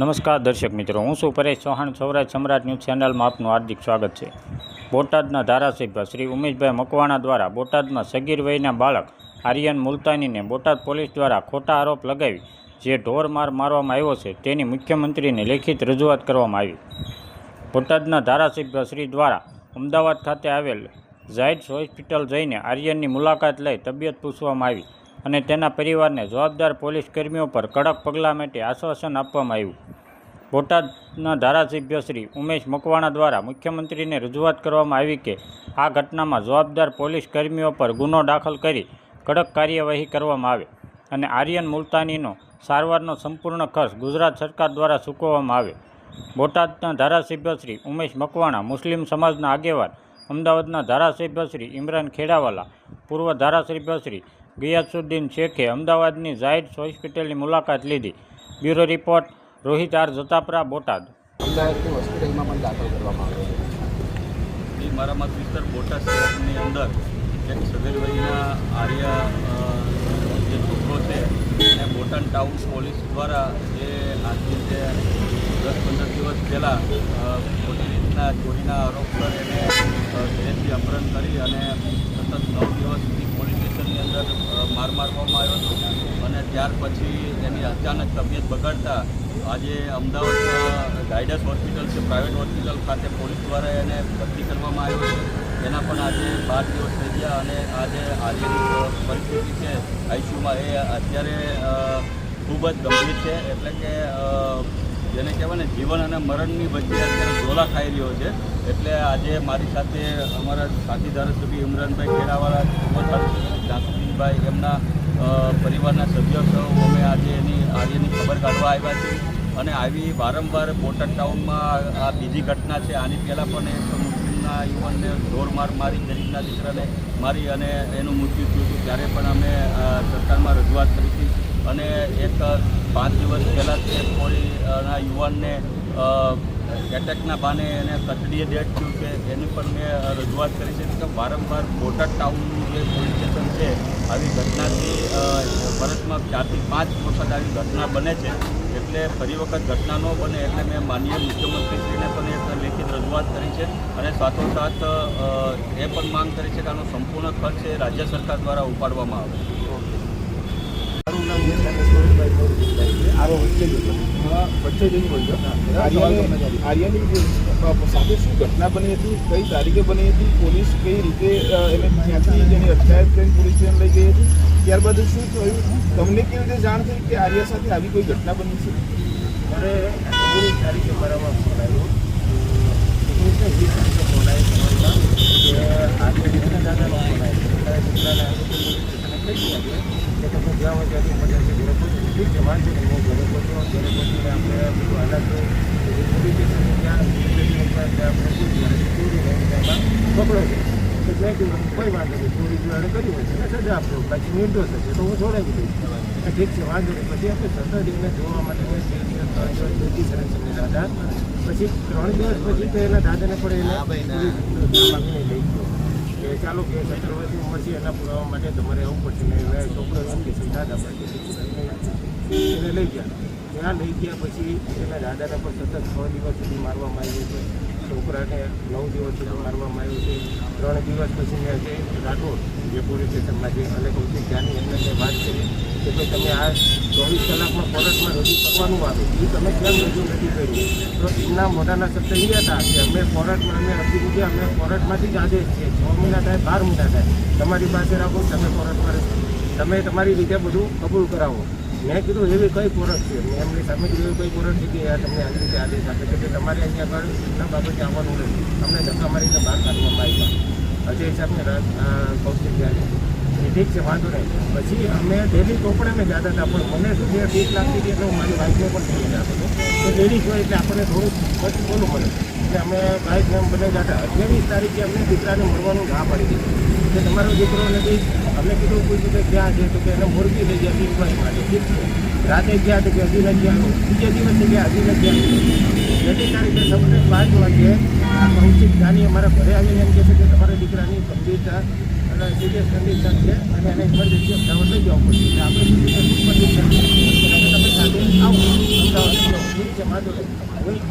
નમસ્કાર દર્શક મિત્રો, હું છું પરેશ ચૌહાણ. સૌરાજ સમ્રાટ ન્યૂઝ ચેનલમાં આપનું હાર્દિક સ્વાગત છે. બોટાદના ધારાસભ્ય શ્રી ઉમેશભાઈ મકવાણા દ્વારા બોટાદમાં સગીર વયના બાળક આર્યન મુલતાનીને બોટાદ પોલીસ દ્વારા ખોટા આરોપ લગાવી, જે ઢોર માર મારવામાં આવ્યો છે, તેની મુખ્યમંત્રીને લેખિત રજૂઆત કરવામાં આવી. બોટાદના ધારાસભ્ય શ્રી દ્વારા અમદાવાદ ખાતે આવેલ ઝાયડ્સ હોસ્પિટલ જઈને આર્યનની મુલાકાત લઈ તબિયત પૂછવામાં આવી. અને તેના પરિવારને જવાબદાર પોલીસ કર્મીઓ પર કડક પગલાં માટે આશ્વાસન આપવામાં આવ્યું. બોટાદના ધારાસભ્ય શ્રી ઉમેશ મકવાણા દ્વારા મુખ્યમંત્રીને રજૂઆત કરવામાં આવી કે આ ઘટનામાં જવાબદાર પોલીસ કર્મીઓ પર ગુનો દાખલ કરી કડક કાર્યવાહી કરવામાં આવે અને આર્યન મુલતાનીનો સારવારનો સંપૂર્ણ ખર્ચ ગુજરાત સરકાર દ્વારા ચૂકવવામાં આવે. બોટાદના ધારાસભ્ય શ્રી ઉમેશ મકવાણા, મુસ્લિમ સમાજના આગેવાન, અમદાવાદના ધારાસભ્ય શ્રી ઇમરાન ખેડાવાલા, પૂર્વ ધારાસભ્ય શ્રી ગિયાસુદ્દીન શેખે અમદાવાદની ઝાયડ્સ હોસ્પિટલની મુલાકાત લીધી. Bureau report Rohit R Jatapara Botad. અમદાવાદની હોસ્પિટલમાં પણ દાખલ કરવામાં આવ્યો છે. મારા મત વિસ્તાર બોટાદ શહેરની અંદર એક સગીરભાઈના આર્યા જે છોકરો છે એને બોટાદ ટાઉન પોલીસ દ્વારા જે આજની જે દસ પંદર દિવસ પહેલાં ખોટી રીતના ચોરીના આરોપસર એને અ, ઘરેથી અપહરણ કરી અને સતત નવ દિવસ સુધી સ્ટેશનની અંદર માર મારવામાં આવ્યો હતો. અને ત્યાર પછી એની અચાનક તબિયત બગાડતા આજે અમદાવાદ ગાઈડન્સ હોસ્પિટલ છે, પ્રાઇવેટ હોસ્પિટલ ખાતે પોલીસ દ્વારા એને ભરતી કરવામાં આવ્યો છે. એના પણ આજે બાર દિવસ થઈ ગયા અને આજે આજની પરિસ્થિતિ છે, આઈસીયુમાં એ અત્યારે ખૂબ જ ગંભીર છે. એટલે કે જેને કહેવાય ને જીવન અને મરણની વચ્ચે અત્યારે ઝોલા ખાઈ રહ્યો છે. એટલે આજે મારી સાથે અમારા સાથી ધારાસભ્ય ઇમરાનભાઈ ખેડાવાળા પૂર્વ જાસુદીનભાઈ એમના પરિવારના સભ્યો સૌ અમે આજે એની, આર્યની ખબર કાઢવા આવ્યા છીએ. અને આવી વારંવાર બોટાદ ટાઉનમાં આ બીજી ઘટના છે. આની પહેલાં પણ એક મુસ્લિમના યુવાનને ઢોર માર મારી ગરીબના દીકરાને મારી અને એનું મૃત્યુ થયું હતું. ત્યારે પણ અમે સરકારમાં રજૂઆત કરી હતી. અને એક પાંચ દિવસ પહેલાં તે કોઈ યુવાનને એટેકના બાને એને કથડીએ ડેટ થયું છે એની પણ મેં રજૂઆત કરી છે કે વારંવાર બોટાદ ટાઉનનું જે પોલીસ સ્ટેશન છે, આવી ઘટનાથી વર્ષમાં ચારથી પાંચ વખત આવી ઘટના બને છે. એટલે ફરી વખત ઘટના ન બને એટલે મેં માનનીય મુખ્યમંત્રીશ્રીને પણ એક લેખિત રજૂઆત કરી છે અને સાથોસાથ એ પણ માંગ કરી છે કે આનો સંપૂર્ણ ખર્ચ એ રાજ્ય સરકાર દ્વારા ઉપાડવામાં આવે. નામ વચ્ચે જ વચ્ચે જ બોલજો આર્યની સાથે શું ઘટના બની હતી કઈ તારીખે બની હતી પોલીસ કઈ રીતે એને જેની અટકાયત કરીને પોલીસ સ્ટેશન લઈ ગઈ હતી ત્યારબાદ શું થયું તમને કેવી રીતે જાણ થઈ કે આર્યા સાથે આવી કોઈ ઘટના બની છે મારે ઓગણીસ તારીખે મારામાં ફોન આવ્યો ઓગણીસને વીસ તારીખે ફોન આવ્યો કે આજે દીકરા દાદાનો ફોન આવ્યો તારા દીકરાને આજે પોલીસ સ્ટેશને કહી ગયા કે તમે જ્યાં હોય ત્યાંથી મજા છે ઘરે પહોંચો ઠીક છે વાંધો નહીં હું ઘરે પહોંચ્યો ઘરે પહોંચીને આપણે બધું હાલાત પોલીસ ત્યાં ત્યાં આપણે અને ચોરી છે કોઈ વાંધો નહીં ચોરી જો એને કરી હોય છે સજા આપજો બાકી નિર્દોષ તો હું છોડાવી દઈશ ઠીક છે વાંધો નહીં પછી આપણે સત્તર દિનને જોવા માટે બે દિવસ સરસ દાદા પછી ત્રણ દિવસ પછી એના દાદાને પણ એને લઈ ગયો કે ચાલો કે વર્ષની ઉંમર છે એના પુરાવા માટે તમારે આવવું પડશે ને છોકરો એમ કે દાદા એને લઈ ગયા ત્યાં લઈ ગયા પછી એના દાદાને પણ સતત છ દિવસ સુધી મારવામાં આવ્યું છે. છોકરાને નવ દિવસ સુધી મારવામાં આવ્યું છે. ત્રણ દિવસ પછી મેં જે રાઠોડ, જે પોલીસ સ્ટેશનમાં જે અને કૌશિક જ્ઞાની એમને મેં વાત કરી કે ભાઈ તમે આ ચોવીસ કલાકમાં કોર્ટમાં રજૂ કરવાનું આવે. એ તમે કેમ રજૂ નથી કર્યું? તો એમના મોઢાના શબ્દ એ હતા કે અમે કોર્ટમાં, અમે અરજી મૂકી અમે કોર્ટમાંથી જ આદેશ છીએ. છ મહિના થાય, બાર મહિના થાય. તમારી પાસે રાખો, તમે કોર્ટમાં તમે તમારી રીતે બધું કબૂલ કરાવો. મેં કીધું એવી કઈ કોરટ છે? મેં એમની સામે કીધું એવી કઈ કોરટ છે કે આ તમને આવી રીતે આદેશ આપે છે કે તમારે અહીંયા આગળ એના બાબતે આવવાનું નથી. તમને ધક્કા મારીને બહાર કાઢવામાં આવ્યા. રાજ- અ, કૌશિક એ ઠીક છે વાંધો નહીં. પછી અમે ડેલી ચોપડે અમે જતા હતા પણ મને શું છે બીક લાગતી હતી એટલે હું મારી બાઇકને પણ લઈને જતો હતો. તો લેડીઝ હોય એટલે આપણને થોડુંક પછી બોલું પડે એટલે અમે બાઇક ને બંને જતા. અઠ્યાવીસ તારીખે અમને દીકરાને મળવાનું ના પડી દીધું કે તમારો દીકરો નથી અમે કીધું પૂછ્યું કે ક્યાં છે તો કે એને મોરબી લઈ ગયા ઇન્કવાયરી માટે. રાતે ગયા તો કે હજી નથી આવ્યો. બીજા દિવસે ગયા, હજી નથી આવ્યો. જેથી તારીખે સવારે પાંચ વાગે આ કૌશિક અમારા ઘરે આવીને એમ કહે છે કે તમારા દીકરાની ગંભીરતા અને સિરિયસ કન્ડિશન છે અને એને ઇમરજન્સી અમદાવાદ લઈ જવું પડશે. આપણે સાથે આવો.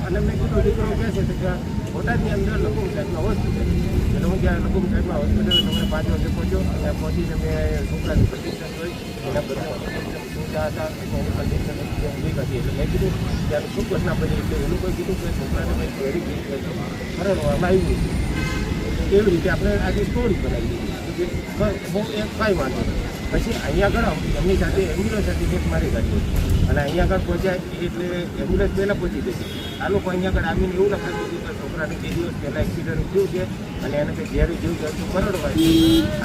અને મેં કીધું દીકરો કહે છે કે બોટાદની અંદર લકુમ સાહેબમાં હોસ્પિટલ એટલે હું ત્યાં લકુમ સાહેબમાં હોસ્પિટલ તમને પાંચ વાગે પહોંચ્યો અને પહોંચીને મેં છોકરાની કન્ડિશન જોઈ મેં કીધું ત્યારે શું ઘટના બની એટલે કીધું કે છોકરાને વેરી મરણવામાં આવ્યું એવી રીતે આપણે આજે સ્ટોરી બનાવી દીધી કે હું એક કાંઈ વાંધો નહીં પછી અહીંયા આગળ એમની સાથે એમ્બ્યુલન્સ હતી, એક મારી ગાડી અને અહીંયા આગળ પહોંચ્યા એટલે એમ્બ્યુલન્સ પહેલાં પહોંચી ગઈ. આ લોકો અહીંયા આગળ આવીને એવું લખાવી દીધું કે છોકરાને બે દિવસ પહેલાં એક્સિડન્ટ થયું છે અને એને કંઈ ઝેરી જેવું જતું કરડવાય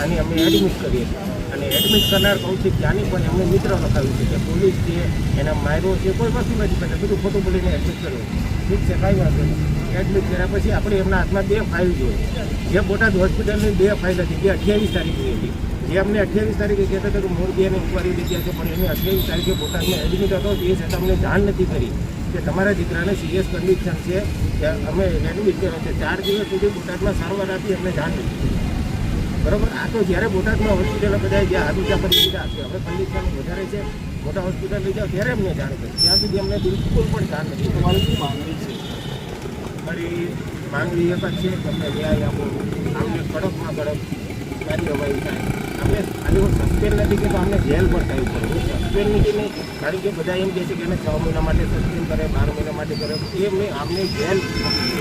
આની અમે એડમિટ કરીએ અને એડમિટ કરનાર કહું છું ત્યાંની પણ એમને મિત્ર લખાવ્યું છે કે પોલીસ છે, એના માયરો છે, કોઈ વસ્તુ નથી કરતા. બધું ખોટું બોલીને એડમિટ કર્યું ઠીક છે, કાંઈ વાંધો નહીં. એડમિટ કર્યા પછી આપણે એમના હાથમાં બે ફાઇલ જોઈએ. જે બોટાદ હોસ્પિટલની બે ફાઇલ હતી જે અઠ્યાવીસ તારીખની હતી. જે અમને અઠ્યાવીસ તારીખે કહેતા હતા કે મોરબી અને ઇન્કવાયરી લીધી છે પણ એને અઠ્યાવીસ તારીખે બોટાદમાં એડમિટ હતો એ છતાં અમને જાણ નથી કરી કે તમારા દીકરાને સિરિયસ કન્ડિશન છે કે અમે એડમિટ કર્યો છે. ચાર દિવસ સુધી બોટાદમાં સારવાર આપી અમને જાણ નથી કરી. બરોબર? આ તો જ્યારે બોટાદમાં હોસ્પિટલ બધા જ્યાં હાથુચા કરી દીધા. છે હવે કન્ડિશન વધારે છે મોટા હોસ્પિટલ લઈ જાઓ ત્યારે અમને જાણ કરી. ત્યાં સુધી અમને બિલકુલ પણ જાણ નથી તમારી શું માંગણી છે? મારી માંગણી એક જ છે તમને ન્યાય આપો. આમને કડકમાં કડક કાર્યવાહી થાય. અમને આજે હું સસ્પેન્ડ નથી કે અમને જેલ પણ થયું પડે. હું સસ્પેન્ડ નથી નહીં કારણ કે બધા એમ કહે છે કે એને છ મહિના માટે સસ્પેન્ડ કરે, બાર મહિના માટે કરે, એ મેં અમને જેલ નથી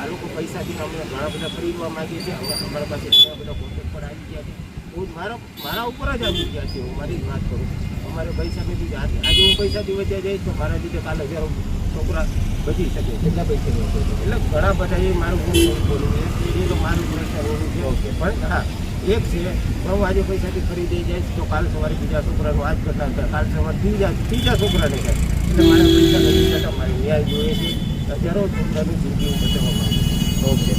આ લોકો પૈસાથી અમને ઘણા બધા ખરીદવા માંગીએ છીએ અમે અમારા પાસે ઘણા બધા કોન્ટેક્ટ પર આવી ગયા છે. હું મારા મારા ઉપર જ આવી ગયા છે, હું મારી જ વાત કરું અમારે પૈસા નથી, આજે હું પૈસાથી વચ્ચે જઈશ તો મારા રીતે કાલે હજારો છોકરા બચી શકે કેટલા પૈસા એટલે ઘણા બધા એ મારું ગુણ ખોટું બોલું એ તો મારું પ્રશ્ન એવું છે. પણ હા એક છે હું આજે પૈસાથી ખરીદી જાય તો કાલ સવારે બીજા છોકરાનું આજ કરતા હતા કાલ સવારે ત્રીજા ત્રીજા છોકરાને થાય એટલે મારા પૈસા નથી જતા મારે ન્યાય જોઈએ છે. હજારો છોકરાની જિંદગી હું બચાવવા માંગુ ઓકે